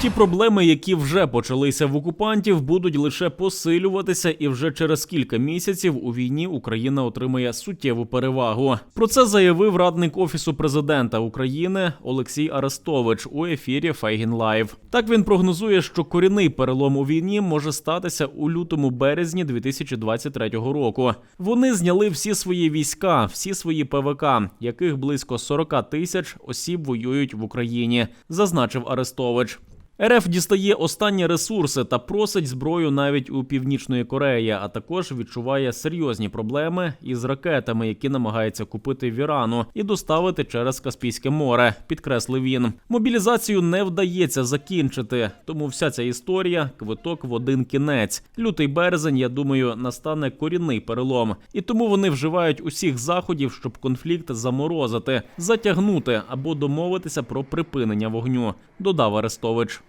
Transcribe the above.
Ті проблеми, які вже почалися в окупантів, будуть лише посилюватися, і вже через кілька місяців у війні Україна отримає суттєву перевагу. Про це заявив радник офісу президента України Олексій Арестович у ефірі Фейгін Лайв. Так він прогнозує, що корінний перелом у війні може статися у лютому-березні 2023 року. Вони зняли всі свої війська, всі свої ПВК, яких близько 40 тисяч осіб воюють в Україні, зазначив Арестович. РФ дістає останні ресурси та просить зброю навіть у північної Кореї, а також відчуває серйозні проблеми із ракетами, які намагається купити в Ірану і доставити через Каспійське море. Підкреслив він. Мобілізацію не вдається закінчити, тому вся ця історія квиток в один кінець. Лютий березень, я думаю, настане корінний перелом, і тому вони вживають усіх заходів, щоб конфлікт заморозити, затягнути або домовитися про припинення вогню. Додав Арестович.